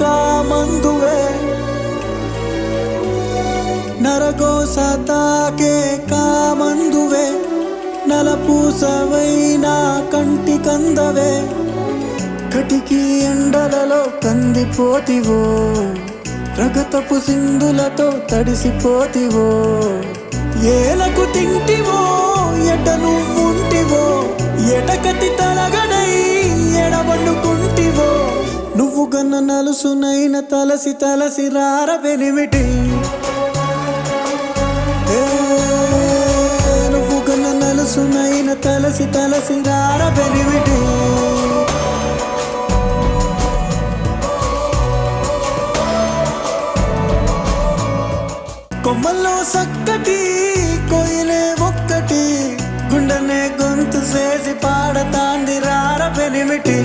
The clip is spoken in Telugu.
కామందువే. నరగోస తాకే కామందువే. నలపూసవైనా కంటి కందవే కటికి ఎండలలో కందిపోతివో. రగతపు సింధులతో తడిసిపోతివో. ఏలకు తింటివో ఎట నువ్వుంటివో. ఎటకతిత నలుసునైన తలసి తలసి రారవెనిమిటి నువ్వు నలుసునైన తలసి తలసి రారవెనిమిటి కొమ్మల్లో సక్కటి కొయిలే ఒక్కటి గుండనే గొంతు చేసి పాడతాంది రారవెనిమిటి